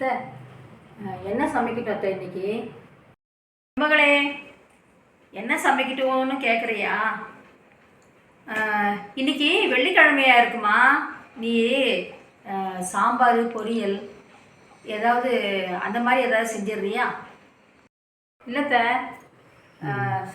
அத்தை என்ன சமைக்கட்டும் அத்தை இன்னைக்கு? மகளே என்ன சமைக்கட்டும்னு கேட்குறியா இன்னைக்கு வெள்ளிக்கிழமையா இருக்குமா? நீ சாம்பார் பொரியல் ஏதாவது அந்த மாதிரி ஏதாவது செஞ்சிடுறியா? இல்லைத்த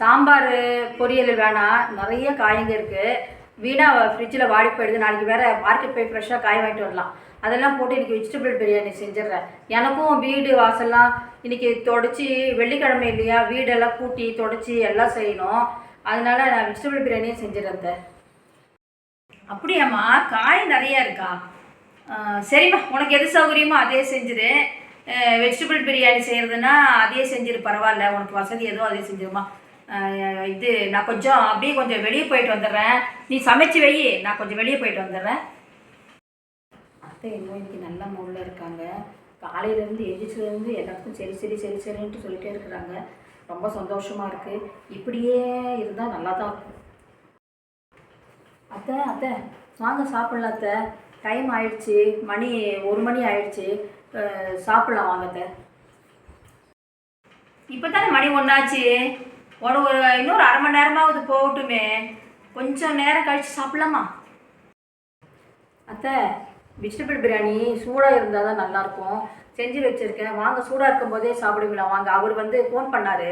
சாம்பார் பொரியல் வேணாம். நிறைய காய்ங்க இருக்குது வீணாக ஃப்ரிட்ஜில் வாடி போயிடுது. நாளைக்கு வேறு மார்க்கெட் போய் ஃப்ரெஷ்ஷாக காய வாங்கிட்டு வரலாம். அதெல்லாம் போட்டு இன்றைக்கி வெஜிடபிள் பிரியாணி செஞ்சிடுறேன். எனக்கும் வீடு வாசல்லாம் இன்றைக்கி தொடச்சி வெள்ளிக்கிழமை இல்லையா வீடெல்லாம் கூட்டி தொடச்சி எல்லாம் செய்யணும். அதனால் நான் வெஜிடபிள் பிரியாணியும் செஞ்சிடுறேன் அப்படியாம்மா காய் நிறையா இருக்கா? சரிம்மா உனக்கு எது சௌகரியமோ அதே செஞ்சிரு. வெஜிடபிள் பிரியாணி செய்கிறதுனா அதே செஞ்சிரு பரவாயில்ல. உனக்கு வசதி எதுவும் அதே செஞ்சிருமா? இது நான் கொஞ்சம் அப்படியே கொஞ்சம் வெளியே போயிட்டு வந்துடுறேன். நீ சமைச்சு வை நான் கொஞ்சம் வெளியே போயிட்டு வந்துடுறேன். அத்தை இன்னும் இன்னைக்கு நல்ல மூடில் இருக்காங்க. காலையிலேருந்து எரிச்சிலேருந்து எல்லாத்துக்கும் சரி சரி சரி சரின்ட்டு சொல்லிட்டே இருக்கிறாங்க. ரொம்ப சந்தோஷமாக இருக்குது இப்படியே இருந்தால் நல்லா தான் இருக்கும். அத்தை அத்தை வாங்க சாப்பிட்லாம் அத்தை. டைம் ஆயிடுச்சு. மணி ஒரு மணி ஆயிடுச்சு. சாப்பிட்லாம் வாங்க அத்தை. இப்போ தானே மணி ஒன்றாச்சு ஒரு ஒரு இன்னொரு அரை மணி நேரமாவது போகட்டுமே. கொஞ்சம் நேரம் கழித்து சாப்பிட்லாமா? அத்தை வெஜிடபிள் பிரியாணி சூடாக இருந்தால் தான் நல்லாயிருக்கும். செஞ்சு வச்சுருக்கேன். வாங்க சூடாக இருக்கும் போதே சாப்பிடுவீங்களா? வாங்க அவர் வந்து ஃபோன் பண்ணார்.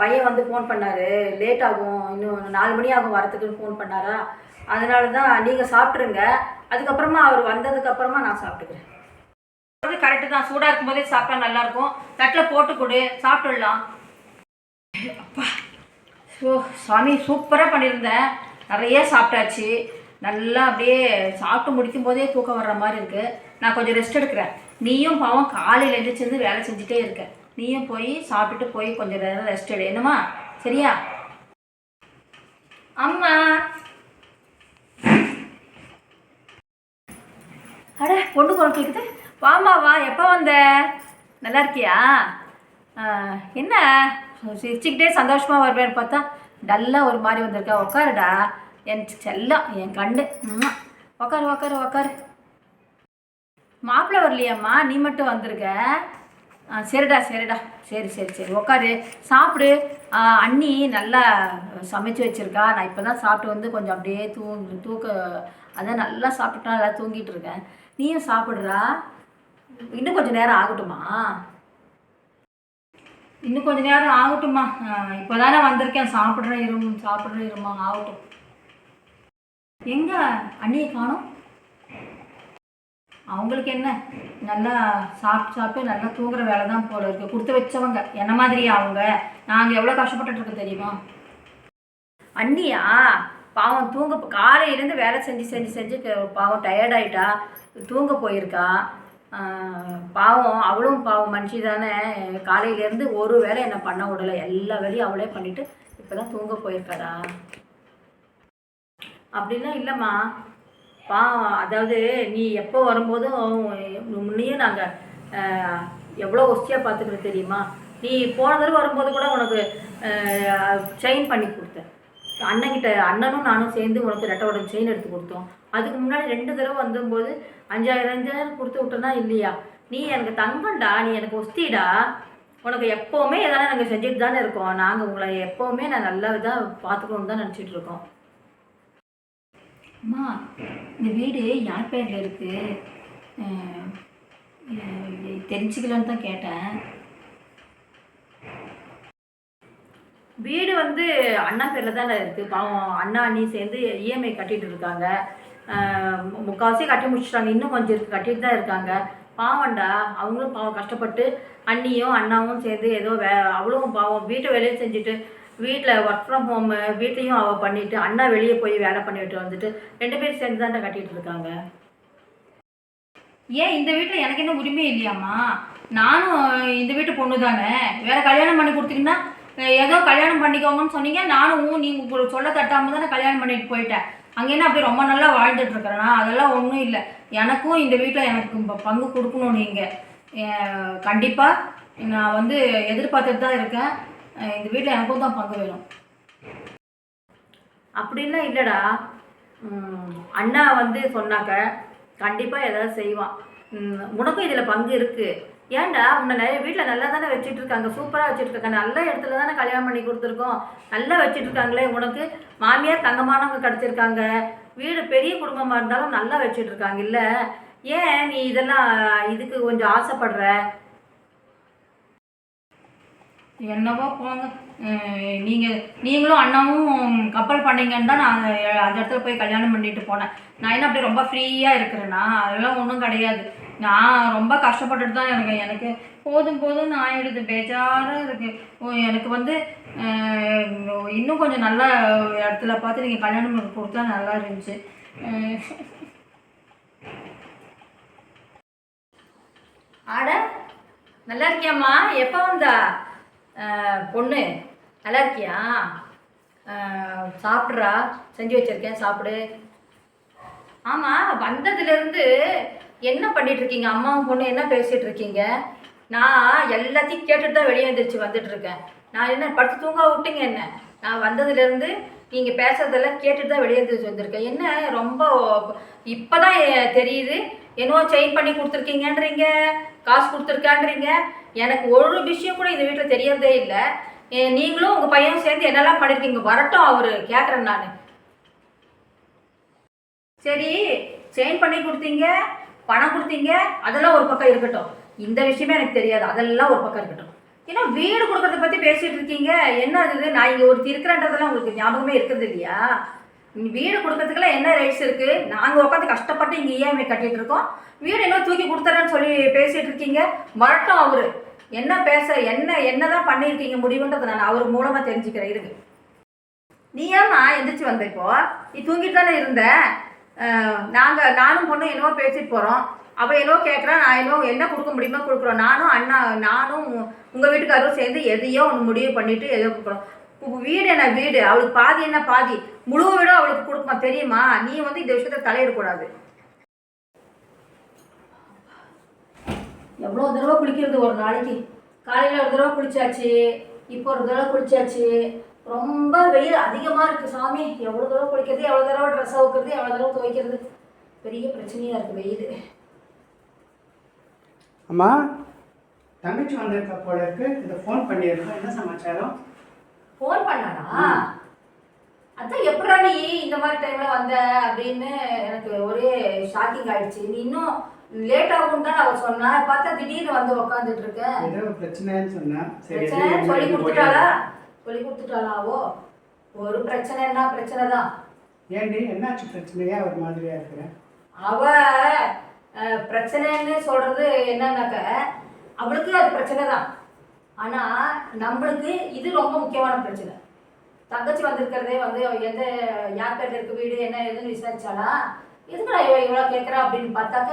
பையன் வந்து ஃபோன் பண்ணார். லேட் ஆகும். இன்னும் நாலு மணி ஆகும் வரத்துக்குன்னு ஃபோன் பண்ணாரா? அதனால தான் நீங்கள் சாப்பிட்ருங்க அதுக்கப்புறமா அவர் வந்ததுக்கப்புறமா நான் சாப்பிட்டுக்கிறேன். கரெக்டு தான். சூடாக இருக்கும்போதே சாப்பிட்டா நல்லாயிருக்கும். தட்டில் போட்டு கொடு. சாப்பிட்டுடலாம். அப்பா. ஓ சாமி சூப்பராக பண்ணியிருந்தேன் நிறைய சாப்பிட்டாச்சு. நல்லா அப்படியே சாப்பிட்டு முடிக்கும் போதே தூக்கம் வர்ற மாதிரி இருக்குது நான் கொஞ்சம் ரெஸ்ட் எடுக்கிறேன். நீயும் பாவம் காலையில் எழுந்திரிச்சிருந்து வேலை செஞ்சுட்டே இருக்க. நீயும் போய் சாப்பிட்டுட்டு போய் கொஞ்சம் நேரம் ரெஸ்ட் எடு. என்னம்மா? சரியா? அம்மா. அட பொண்ணு குரல் கேட்குது வாமா வா எப்போ வந்த? நல்லா இருக்கியா? என்ன? சிரிச்சுக்கிட்டே சந்தோஷமாக வருவேன்னு பார்த்தா டல்லாக ஒரு மாதிரி வந்திருக்கா. உக்காருடா. என் செல்லம் என் கண்டு உக்காரு உக்காரு உக்காரு. மாப்பிள்ளை வரலையாம்மா? நீ மட்டும் வந்திருக்க. ஆ சரிடா சரிடா. சரி சரி சரி. உக்காரு. சாப்பிடு. அண்ணி நல்லா சமைச்சு வச்சிருக்கா. நான் இப்போ தான் சாப்பிட்டு வந்து கொஞ்சம் அப்படியே தூங்கு தூக்க அதான் நல்லா சாப்பிட்டுட்டா நல்லா தூங்கிட்டு இருக்கேன். நீயும் சாப்பிட்றா. இன்னும் கொஞ்சம் நேரம் ஆகட்டுமா? இன்னும் கொஞ்ச நேரம் ஆகட்டும்மா. இப்போ தானே வந்திருக்கேன். சாப்பிட்றேன் இரும் சாப்பிட்றேன் இருமா ஆகட்டும். எங்கே அண்ணியை காணும்? அவங்களுக்கு என்ன? நல்லா சாப்பிட்டு சாப்பிட்டு நல்லா தூங்குற வேலை தான் போல இருக்கு. கொடுத்து வச்சவங்க. என்ன மாதிரியா அவங்க? நாங்கள் எவ்வளோ கஷ்டப்பட்டுட்டு இருக்கோம் தெரியுமா? அண்ணியா? பாவம் தூங்க காலையிலேருந்து வேலை செஞ்சு செஞ்சு செஞ்சு பாவம் டயர்டாயிட்டா தூங்க போயிருக்கா. பாவம் அவளும் பாவம் மனுஷி தானே. காலையிலேருந்து ஒரு வேலை என்னை பண்ண விடலை. எல்லா வேலையும் அவளே பண்ணிவிட்டு இப்போ தான் தூங்க போயிருக்காரா? அப்படிலாம் இல்லைம்மா. பாவம் அதாவது நீ எப்போ வரும்போதும் முன்னையும் நாங்கள் எவ்வளோ ஒஸ்தியாக பார்த்துக்கிறது தெரியுமா? நீ போன தடவை வரும்போது கூட உனக்கு செயின் பண்ணி கொடுத்தேன். அண்ணன்கிட்ட அண்ணனும் நானும் சேர்ந்து உனக்கு ரெட்டை உடம்பு செயின் எடுத்து கொடுத்தோம். அதுக்கு முன்னாடி ரெண்டு தடவை வந்தும்போது அஞ்சாயிரம் அஞ்சாயிரம் கொடுத்து விட்டனா இல்லையா? நீ எனக்கு தங்கம்டா நீ எனக்கு ஒஸ்திடா. உனக்கு எப்போவுமே எதாவது நாங்கள் செஞ்சுட்டு தானே இருக்கோம். நாங்கள் உங்களை எப்போவுமே நான் நல்ல இதாக பார்த்துக்கணுன்னு தான் நினச்சிட்டு இருக்கோம். அம்மா இந்த வீடு யார் பேரில் இருக்குது தெரிஞ்சுக்கலான்னு தான் கேட்டேன். வீடு வந்து அண்ணா பேரில் தானே இருக்குது பாவம் அண்ணா அண்ணி சேர்ந்து இஎம்ஐ கட்டிகிட்டு இருக்காங்க. அஹ் முக்கால்வாசி கட்டி முடிச்சிட்டாங்க. இன்னும் கொஞ்சம் இருக்குது கட்டிட்டு தான் இருக்காங்க. பாவம்டா. அவங்களும் பாவம் கஷ்டப்பட்டு அண்ணியும் அண்ணாவும் சேர்ந்து ஏதோ வே அவ்வளோ பாவம் வீட்டை வேலையை செஞ்சுட்டு வீட்டில் ஒர்க் ஃப்ரம் ஹோம் வீட்லேயும் அவள் பண்ணிவிட்டு அண்ணா வெளியே போய் வேலை பண்ணிட்டு வந்துட்டு ரெண்டு பேரும் சேர்ந்து தான் கட்டிகிட்டு இருக்காங்க. ஏன் இந்த வீட்டில் எனக்கு என்ன உரிமை இல்லையாம்மா? நானும் இந்த வீட்டு பொண்ணு தானே வேறு கல்யாணம் பண்ணி கொடுத்தீங்கன்னா ஏதோ கல்யாணம் பண்ணிக்கோங்கன்னு சொன்னீங்க. நானும் நீங்கள் இப்போ சொல்ல தட்டாமல் தானே கல்யாணம் பண்ணிட்டு போயிட்டேன். அங்கே அப்படி ரொம்ப நல்லா வாழ்ந்துட்டு இருக்கிறேன்னா அதெல்லாம் ஒன்றும் இல்லை. எனக்கும் இந்த வீட்டில் எனக்கு பங்கு கொடுக்கணும் நீங்கள் கண்டிப்பாக நான் வந்து எதிர்பார்த்துட்டு தான் இருக்கேன். இந்த வீட்டில் எனக்கும் தான் பங்கு வேணும். அப்படின்னா இல்லைடா. அண்ணா வந்து சொன்னாக்க கண்டிப்பாக எதாவது செய்வான். உனக்கும் இதில் பங்கு இருக்குது ஏன்டா உன்னை நிறைய வீட்டில் நல்லா தானே வச்சுட்டு இருக்காங்க சூப்பராக வச்சுட்டு இருக்காங்க நல்ல இடத்துல தானே கல்யாணம் பண்ணி கொடுத்துருக்கோம். நல்லா வச்சுட்டு இருக்காங்களே உனக்கு. மாமியார் தங்கமானவங்க கிடச்சிருக்காங்க. வீடு பெரிய குடும்பமாக இருந்தாலும் நல்லா வச்சுட்டு இருக்காங்க இல்லை ஏன் நீ இதெல்லாம் இதுக்கு கொஞ்சம் ஆசைப்படுற? என்னவோ போங்க. நீங்கள் நீங்களும் அண்ணாவும் கப்பல் பண்ணீங்கன்னு தான் நான் அந்த இடத்துல போய் கல்யாணம் பண்ணிட்டு போனேன். நான் என்ன அப்படி ரொம்ப ஃப்ரீயாக இருக்கிறேன்னா அதெல்லாம் ஒன்றும் கிடையாது. நான் ரொம்ப கஷ்டப்பட்டுட்டு தான் இருக்கேன். எனக்கு போதும் போதும்னு ஆயிடுது. பேஜாராக இருக்கு. ஓ, எனக்கு வந்து இன்னும் கொஞ்சம் நல்ல இடத்துல பார்த்து நீங்கள் கல்யாணம் பண்ணி கொடுத்தா நல்லா இருந்துச்சு. அஹ், ஆட நல்லா இருக்கியாம்மா? எப்போ வந்தா? அஹ், பொண்ணு நல்லா இருக்கியா? சாப்பிட்றா? செஞ்சு வச்சிருக்கேன் சாப்பிடு. ஆமாம் வந்ததுலேருந்து என்ன பண்ணிட்டு இருக்கீங்க அம்மாவும் பொண்ணு என்ன பேசிட்டு இருக்கீங்க நான் எல்லாத்தையும் கேட்டுட்டு தான் வெளியே எழுந்திரிச்சு வந்துட்டு இருக்கேன் நான் என்ன படுத்து தூங்க விட்டுங்க என்ன? நான் வந்ததுலேருந்து நீங்கள் பேசுறதெல்லாம் கேட்டுட்டு தான் வெளியே வந்திருக்கேன். என்ன ரொம்ப இப்போ தான் தெரியுது. என்னவோ செயின் பண்ணி கொடுத்துருக்கீங்கன்றீங்க காசு கொடுத்துருக்கான்றீங்க. எனக்கு ஒரு விஷயம் கூட இந்த வீட்டில் தெரியறதே இல்லை. நீங்களும் உங்கள் பையனும் சேர்ந்து என்னெல்லாம் பண்ணியிருக்கீங்க வரட்டும் அவர் கேட்குறேன் நான். சரி செயின் பண்ணி கொடுத்தீங்க. பணம் கொடுத்தீங்க அதெல்லாம் ஒரு பக்கம் இருக்கட்டும். இந்த விஷயமே எனக்கு தெரியாது அதெல்லாம் ஒரு பக்கம் இருக்கட்டும். ஏன்னா வீடு கொடுக்கறத பற்றி பேசிகிட்டு இருக்கீங்க. என்ன இது? நான் இங்கே ஒருத்தி இருக்கிறேன்றதெல்லாம் உங்களுக்கு ஞாபகமே இருக்கிறது இல்லையா? வீடு கொடுக்கறதுக்கெல்லாம் என்ன ரைட்ஸ் இருக்குது நாங்கள் உட்காந்து கஷ்டப்பட்டு இங்கே இஎம்ஐ கட்டிகிட்டு இருக்கோம். வீடு என்ன தூக்கி கொடுத்துறேன்னு சொல்லி பேசிகிட்டு இருக்கீங்க. வரட்டும் அவரு. என்ன பேச என்ன என்னதான் பண்ணியிருக்கீங்க முடிவுன்றதை நான் அவர் மூலமாக தெரிஞ்சுக்கிறேன். இருக்கு நீ ஏம்மா எந்திரிச்சு வந்த இப்போ. நீ தூங்கிட்டு தானே இருந்த? நாங்கள் நானும் பொண்ணும் என்னவோ பேசிட்டு போகிறோம் அவள் என்னவோ கேட்குறா நான் என்னவோ என்ன கொடுக்க முடியுமோ கொடுக்குறோம். நானும் அண்ணா நானும் உங்கள் வீட்டுக்காரரும் சேர்ந்து எதையோ ஒன்று முடிவு பண்ணிவிட்டு எதோ கொடுக்குறோம். வீடு என்ன வீடு? அவளுக்கு பாதி என்ன பாதி? முழு வீடும் அவளுக்கு கொடுக்குமா தெரியுமா? நீ வந்து இந்த விஷயத்த தலையிடக்கூடாது. எவ்வளோ தடவை குளிக்கிறது ஒரு நாளைக்கு? காலையில் ஒரு தடவை குளிச்சாச்சு இப்போ ஒரு தடவை குளிச்சாச்சு. ரொம்ப வெயில் அதிகமாக இருக்குது சாமி. எவ்வளோ தடவை குளிக்கிறது எவ்வளோ தடவை ட்ரெஸ் அவுக்கிறது எவ்வளோ தடவை துவைக்கிறது. பெரிய பிரச்சனையாக இருக்குது வெயில். அம்மா தங்கச்சி வந்திருக்க போல இருக்கு. இதை ஃபோன் பண்ணியிருக்கோம். என்ன சமாச்சாரம்? ஃபோன் பண்ணானா அதான் எப்படா நீ இந்த மாதிரி டைமில் வந்த அப்படின்னு எனக்கு ஒரே ஷாக்கிங் ஆயிடுச்சு. நீ இன்னும் லேட் ஆகும் தான் அவ சொன்னா. பார்த்தா திடீர்னு வந்து உக்காந்துட்டு இருக்க. ஏதோ பிரச்சனைன்னு சொன்னா. சரி பிரச்சனை சொல்லி கொடுத்துட்டாளா? சொல்லி கொடுத்துட்டாளாவோ ஒரு பிரச்சனைன்னா பிரச்சனை தான் ஏண்டி? என்னாச்சு பிரச்சனையா ஒரு மாதிரியா இருக்கிறேன் அவ பிரச்சனைன்னு சொல்றது என்னன்னாக்க அவளுக்கு அது பிரச்சனை தான் ஆனா நம்மளுக்கு இது ரொம்ப முக்கியமான பிரச்சனை. தங்கச்சி வந்திருக்கிறதே வந்து எந்த யார் பேர்ல இருக்கு வீடு என்ன ஏதுன்னு விசாரிச்சாளா? எதுக்குடா இவ இவ்வளோ கேட்குறா அப்படின்னு பார்த்தாக்க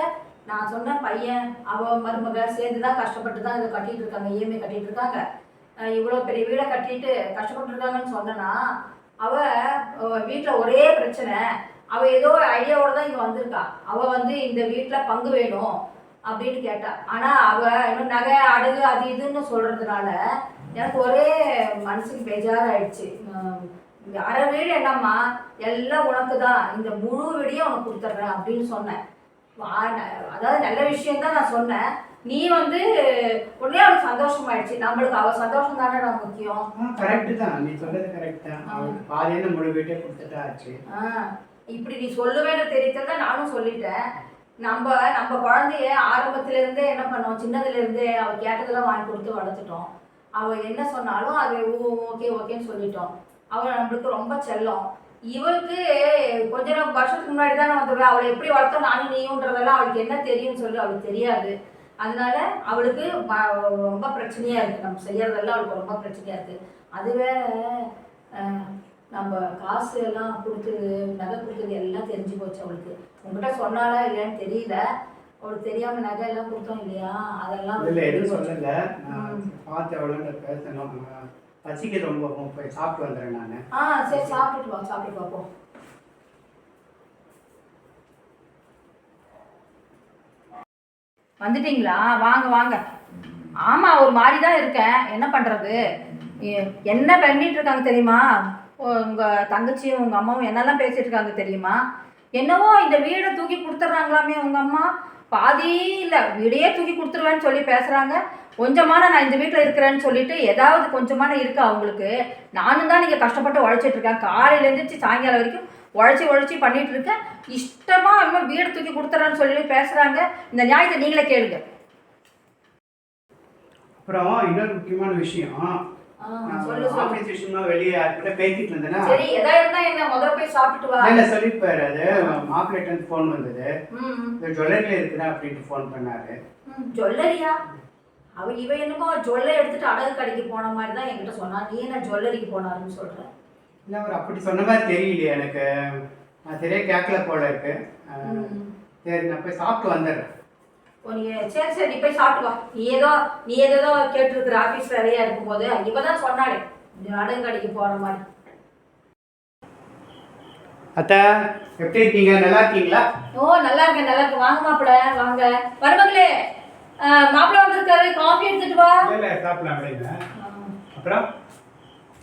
நான் சொன்ன பையன் அவ மருமக சேர்ந்து தான் கஷ்டப்பட்டு தான் இதை கட்டிட்டு இருக்காங்க இஎம்ஐ கட்டிட்டு இருக்காங்க. இவ்வளோ பெரிய வீடை கட்டிட்டு கஷ்டப்பட்டு இருக்காங்கன்னு சொன்னனா அவ வீட்டில் ஒரே பிரச்சனை. அவ ஏதோ ஐடியாவோட தான் இங்கே வந்திருக்கா. அவ வந்து இந்த வீட்டில் பங்கு வேணும் அப்படின்னு கேட்டா. ஆனால் அவ இன்னும் நகை அடகு அது இதுன்னு சொல்றதுனால எனக்கு ஒரே மனசுக்கு பேஜாராயிடுச்சு. உம், அரை வீடு என்னம்மா? எல்லாம் உனக்கு தான் இந்த முழு வீடையும் உனக்கு கொடுத்துட்றேன் அப்படின்னு சொன்னேன். வா- அதாவது நல்ல விஷயம் தான் நான் சொன்னேன். நீ வந்து உடனே அவளுக்கு சந்தோஷமாயிடுச்சு. நம்மளுக்கு அவ சந்தோஷம் தானே முக்கியம். ஆ கரெக்டு தான். நீ சொல்றது கரெக்ட் தான். அவளுக்கு பாதியான முழு வீட்டை கொடுத்துட்டா ஆச்சு. ஆ, இப்படி நீ சொல்லுவேன்னு தெரிவித்தத நானும் சொல்லிட்டேன். நம்ம நம்ம குழந்தைய ஆரம்பத்துல இருந்தே என்ன பண்ணோம்? சின்னதுல இருந்தே அவ கேட்டதெல்லாம் வாங்கி கொடுத்து வளர்த்துட்டோம். அவ என்ன சொன்னாலும் அது ஓகே ஓகேன்னு சொல்லிட்டோம். அவ நம்மளுக்கு ரொம்ப செல்லம். இவளுக்கு கொஞ்ச நேரம் வருஷத்துக்கு முன்னாடி தானே வந்துடுவேன் அவளை எப்படி வளர்த்தோம் நானும் நீயுன்றதெல்லாம் அவளுக்கு என்ன தெரியும்னு சொல்லி அவளுக்கு தெரியாது. அதனால அவளுக்கு ரொம்ப பிரச்சனையா இருக்கு. நம்ம செய்யறதெல்லாம் அவளுக்கு ரொம்ப பிரச்சனையா இருக்கு. அது வேற அஹ், நம்ம காசு எல்லாம் கொடுத்தது நகை கொடுத்தது எல்லாம் தெரிஞ்சு போச்சு அவளுக்கு. உங்ககிட்ட சொன்னாலா இல்லையான்னு தெரியல. அவளுக்கு தெரியாம நகை எல்லாம் கொடுத்தோம் இல்லையா? அதெல்லாம் இல்ல எதுவும். சொல்லல. பார்த்து எவ்வளோன்னு பேசணும். பசிக்கு ரொம்ப. போய் சாப்பிட்டு வந்துடுறேன் நான். ஆ சரி சாப்பிட்டுட்டு வா சாப்பிட்டுட்டு வா வந்துட்டீங்களா? வாங்க வாங்க. ஆமாம் ஒரு மாதிரி தான் இருக்கேன். என்ன பண்ணுறது என்ன பண்ணிட்டு இருக்காங்க தெரியுமா? உங்கள் தங்கச்சியும் உங்கள் அம்மாவும் என்னெல்லாம் பேசிட்டு இருக்காங்க தெரியுமா? என்னவோ இந்த வீடை தூக்கி கொடுத்துட்றாங்களாமே உங்கள் அம்மா. பாதி இல்லை வீடையே தூக்கி கொடுத்துருவேன்னு சொல்லி பேசுகிறாங்க கொஞ்சமான நான் இந்த வீட்டில் இருக்கிறேன்னு சொல்லிட்டு ஏதாவது கொஞ்சமான இருக்கு அவங்களுக்கு? நானும் தான் நீங்கள் கஷ்டப்பட்டு உழைச்சிட்டு இருக்கேன். காலையில் எழுந்திரிச்சு சாயங்காலம் வரைக்கும் உழைச்சி உழைச்சி பண்ணிட்டு இருக்கேன் இஷ்டமாக இன்னும் வீடு தூக்கி கொடுத்துறேன்னு சொல்லி பேசுகிறாங்க இந்த நியாயத்தை நீங்களே கேளுங்க. அப்புறம் இன்னொரு முக்கியமான விஷயம். ஆஃபீஸ் விஷயமா வெளியே யார்கிட்ட பேசிட்டு இருந்தேன்னா. சரி எதா இருந்தா என்ன முதல்ல போய் சாப்பிட்டுட்டு வா. இல்ல சொல்லிருப்பாரு அது மாப்பிள்ளைட்டு ஃபோன் வந்தது. இந்த ஜுவல்லரியில் இருக்கிறேன் அப்படின்ட்டு ஃபோன் பண்ணாரு. ஜுவல்லரியா அவ இவ என்னமோ ஜுவல்லரி எடுத்துட்டு அடகு கடைக்கு போன மாதிரி தான் என்கிட்ட சொன்னா. நீ என்ன ஜுவல்லரிக்கு போனாருன்னு சொல்ற? இல்லை அவர் அப்படி சொன்ன மாதிரி தெரியலையே எனக்கு. நான் சரியா கேட்கல போல இருக்கு. சரி நான் போய் சாப்பிட்டு வந்துடுறேன். சரி சரி நீ போய் சாப்பிட்டு வா. நீ ஏதோ நீ ஏதோ கேட்டிருக்கிற ஆஃபீஸ் வேலையா இருக்கும்போது இவ தான் சொன்னாலே இந்த அடகு கடைக்கு போற மாதிரி. அத்தை எப்படி இருக்கீங்க? நல்லா இருக்கீங்களா? ஓ நல்லா இருக்கேன் நல்லா இருக்கேன். வாங்க மாப்பிள வாங்க. மருமகளே மாப்பிள வந்திருக்காரு. காஃபி எடுத்துட்டு வா. இல்லை சாப்பிடலாம் அப்படிங்க அப்புறம்?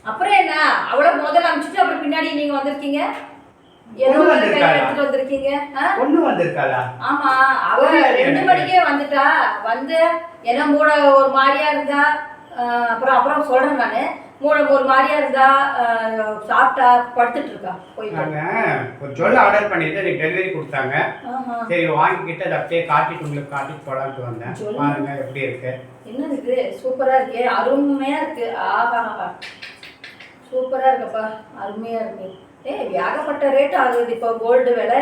அப்புறம் என்ன? அவளை முதல்ல அனுப்பிச்சிட்டு அப்புறம் பின்னாடி நீங்க வந்திருக்கீங்க? ஏதோ? எடுத்துட்டு வந்திருக்கீங்க? பொண்ணு வந்திருக்காளா? ஆமா. அவ ரெண்டு. மணிக்கே வந்துட்டா. வந்து என்ன மூட ஒரு மாதிரியா இருந்தா அப்புறம் அப்புறம் சொல்றேன் நானு. மூட ஒரு மாதிரியா இருந்தா சாப்பிட்டா படுத்துட்டு இருக்கா போய் ஒரு ஜுவல் ஆர்டர் பண்ணிட்டு எனக்கு டெலிவரி கொடுத்தாங்க. சரி வாங்கிக்கிட்டு அதை அப்படியே காட்டிட்டு உங்களுக்கு காட்டிட்டு போலான்ட்டு வந்தேன்? பாருங்க எப்படி இருக்கு. என்னது இது? சூப்பரா இருக்கே. அருமையா இருக்கு. ஆஹா. சூப்பரா இருக்குப்பா. அருமையா இருக்கு. ஏய் ஏகப்பட்ட ரேட் ஆகுது இப்போ கோல்டு விலை.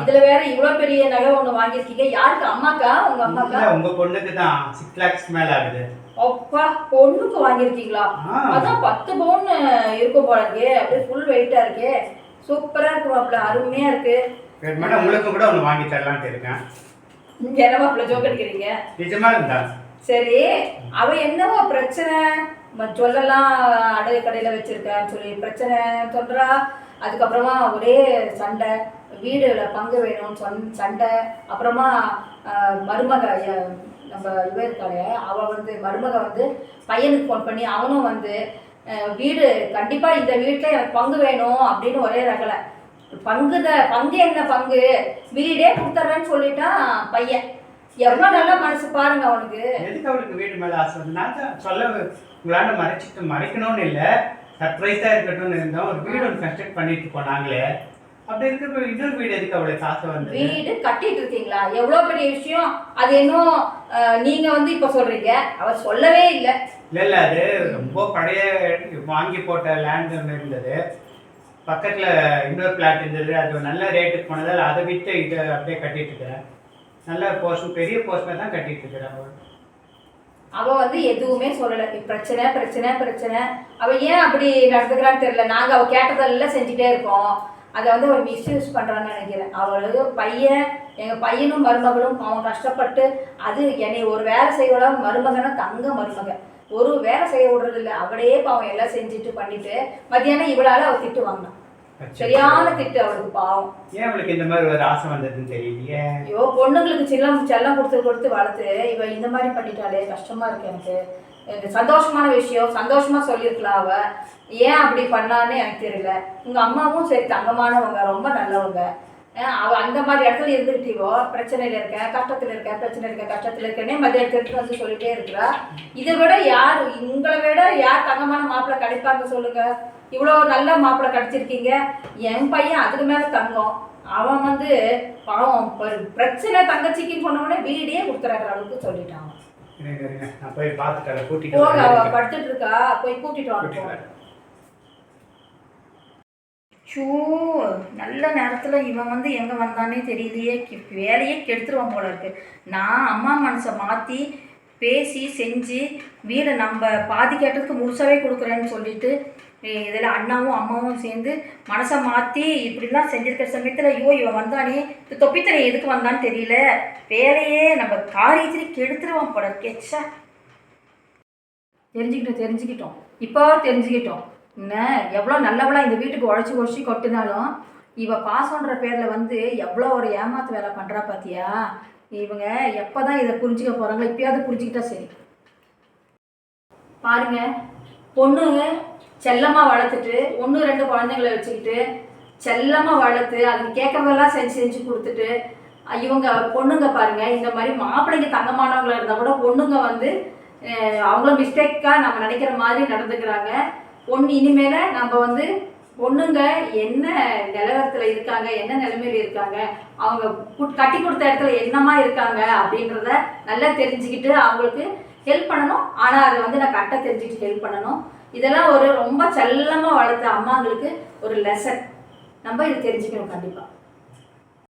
இதுல வேற இவ்வளவு பெரிய நகை ஒண்ணு வாங்கியிருக்கீங்க. யாருக்கு? அம்மாக்கா? உங்க அம்மாக்கா? உங்க பொண்ணுக்கு தான். சிக்ஸ் லேக்ஸ் மேல ஆகுது. அப்பா பொண்ணுக்கு வாங்கியிருக்கீங்களா. அதான் பத்து பவுன் இருக்கும் போல இருக்கே. அப்படியே ஃபுல் வெயிட்டா இருக்கே. சூப்பரா இருக்கு மாப்பிள்ள. அருமையா இருக்கு. மேடம் உங்களுக்கு கூட ஒன்று வாங்கி தரலான்ட்டு இருக்கேன். இங்க என்ன மாப்பிள்ள ஜோக் அடிக்கிறீங்க? நிஜமா இருந்தா? சரி. அவ என்னவோ பிரச்சனை. சொல்லலாம் அடகு கடையில் வச்சுருக்கேன் சொல்லி பிரச்சனை சொல்கிறா அதுக்கப்புறமா ஒரே சண்டை. வீடுல பங்கு வேணும்னு சொன் சண்டை. அப்புறமா மருமக நம்ம இவ இருக்காளே அவ வந்து மருமக வந்து பையனுக்கு ஃபோன் பண்ணி அவனும் வந்து வீடு கண்டிப்பாக இந்த வீட்டில் எனக்கு பங்கு வேணும் அப்படின்னு ஒரே ரகலை. பங்கு த- பங்கு என்ன பங்கு? வீடே கொடுத்துட்றேன்னு சொல்லிட்டான் பையன். எவ்வளோ நல்ல மனசு பாருங்க அவனுக்கு. எதுக்கு அவளுக்கு வீடு மேல ஆசை? நான் சொல்ல உங்களால மறைச்சிட்டு மறைக்கணும்னு இல்லை. சர்ப்ரைஸா இருக்கட்டும்னு இருந்தோம். ஒரு வீடு ஒன்று கன்ஸ்ட்ரக்ட் பண்ணிட்டு போனாங்களே அப்படி இருக்கிறப்ப இன்னொரு வீடு எதுக்கு அவளுக்கு ஆசை வந்து வீடு கட்டிட்டு இருக்கீங்களா? எவ்வளோ பெரிய விஷயம். அது இன்னும் நீங்க வந்து இப்ப சொல்றீங்க. அவ சொல்லவே இல்லை. இல்ல இல்ல அது ரொம்ப பழைய வாங்கி போட்ட லேண்ட் ஒன்று இருந்தது. பக்கத்துல இன்னொரு பிளாட் இருந்தது. அது நல்ல ரேட்டுக்கு போனதால் அதை விட்டு இதை அப்படியே கட்டிட்டு இருக்கிறேன் நல்ல போர்ஷன் பெரிய போர்ஷனை தான் கட்டிட்டு இருக்கிறாங்க. அவள் அவ வந்து எதுவுமே சொல்லலை. பிரச்சனை பிரச்சனை பிரச்சனை. அவ ஏன் அப்படி நடந்துக்கிறான்னு தெரியல. நாங்க அவ கேட்டதெல்லாம் செஞ்சுட்டே இருக்கோம். அதை வந்து அவள் மிஸ்யூஸ் பண்ணுறான்னு நினைக்கிறேன். அவளுக்கு பையன் எங்கள் பையனும் மருமகளும் அவன் கஷ்டப்பட்டு அது என்னை ஒரு வேலை செய்யல மருமகனா தங்க மருமக. ஒரு வேலை செய்ய விடுறது இல்லை அவளையே பாவம் எல்லாம் செஞ்சுட்டு பண்ணிட்டு மத்தியானம் இவளால் அவள் திட்டு வாங்கினான் சரியான திட்டு அவளுக்கு பாவம். ஏன் அவளுக்கு இந்த மாதிரி ஒரு ஆசை வந்ததுன்னு தெரியலையே? ஐயோ பொண்ணுங்களுக்கு செல்லம் செல்லம் கொடுத்து கொடுத்து வளர்த்து இவ இந்த மாதிரி பண்ணிட்டாலே கஷ்டமா இருக்கு எனக்கு. எனக்கு சந்தோஷமான விஷயம் சந்தோஷமா சொல்லியிருக்கலாம் அவ. ஏன் அப்படி பண்ணான்னு எனக்கு தெரியல. உங்க அம்மாவும் சரி தங்கமானவங்க ரொம்ப நல்லவங்க. அவ அந்த மாதிரி இடத்துல இருந்துக்கிட்டீவோ பிரச்சனையில இருக்க கஷ்டத்துல இருக்க பிரச்சனை இருக்க கஷ்டத்துல இருக்கனே மத்திய எடுத்துட்டு வந்து சொல்லிட்டே இருக்கிறா. இதை விட யார் உங்களை விட யார் தங்கமான மாப்பிள்ளை கிடைப்பாங்க சொல்லுங்க. இவ்வளோ நல்ல மாப்பிள்ளை கிடைச்சிருக்கீங்க. என் பையன் அதுக்கு மேல தங்கம். அவன் வந்து பாவம் ஒரு பிரச்சனை தங்கச்சிக்குன்னு சொன்னவொடனே வீடே கொடுத்துறாங்க அளவுக்கு சொல்லிட்டான். போய். படுத்துட்டு இருக்கா. போய் கூட்டிட்டு வாங்க. ஷூ நல்ல நேரத்தில் இவன் வந்து எங்கே வந்தானே தெரியலையே. வேலையே கெடுத்துருவான் போல இருக்கு. நான் அம்மா மனசை மாற்றி பேசி செஞ்சு வீடை நம்ம பாதி கேட்டதுக்கு முழுசாவே கொடுக்குறேன்னு சொல்லிட்டு இதில் அண்ணாவும் அம்மாவும் சேர்ந்து மனசை மாற்றி இப்படிலாம் செஞ்சிருக்கிற சமயத்தில் ஐயோ இவன் வந்தானே இப்போ தொப்பித்தனை எதுக்கு வந்தான்னு தெரியல. வேலையே நம்ம காரியத்திலே கெடுத்துருவான் போல கெச்சா தெரிஞ்சுக்கிட்டோம் தெரிஞ்சுக்கிட்டோம். இப்போ தெரிஞ்சுக்கிட்டோம். என்ன எவ்வளோ நல்லவளாக இந்த வீட்டுக்கு உழைச்சி உழைச்சி கொட்டினாலும் இவ பாசன்ற பேரில் வந்து எவ்வளோ ஒரு ஏமாத்து வேலை பண்ணுறா பார்த்தியா இவங்க எப்போ தான் இதை புரிஞ்சுக்க போகிறாங்களோ இப்பயாவது புரிஞ்சுக்கிட்டா சரி. பாருங்க பொண்ணுங்க செல்லமாக வளர்த்துட்டு ஒன்று ரெண்டு குழந்தைங்களை வச்சுக்கிட்டு செல்லமாக வளர்த்து அதுக்கு கேட்குறதெல்லாம் செஞ்சு செஞ்சு கொடுத்துட்டு இவங்க பொண்ணுங்க பாருங்க இந்த மாதிரி மாப்பிள்ளைங்க தங்கமானவங்களா இருந்தால் கூட பொண்ணுங்க வந்து அவங்களும் மிஸ்டேக்காக நம்ம நினைக்கிற மாதிரி நடந்துக்கிறாங்க. பொண்ணு இனிமேல நம்ம வந்து பொண்ணுங்க என்ன நிலவரத்தில் இருக்காங்க என்ன நிலைமையில இருக்காங்க அவங்க கட்டி கொடுத்த இடத்துல என்னமா இருக்காங்க அப்படின்றத நல்லா தெரிஞ்சுக்கிட்டு அவங்களுக்கு ஹெல்ப் பண்ணணும். ஆனால் அதை வந்து நான் கரெக்டாக தெரிஞ்சுக்கிட்டு ஹெல்ப் பண்ணணும். இதெல்லாம் ஒரு ரொம்ப செல்லமாக வளர்த்த அம்மாங்களுக்கு ஒரு லெசன் நம்ம இது தெரிஞ்சுக்கணும் கண்டிப்பாக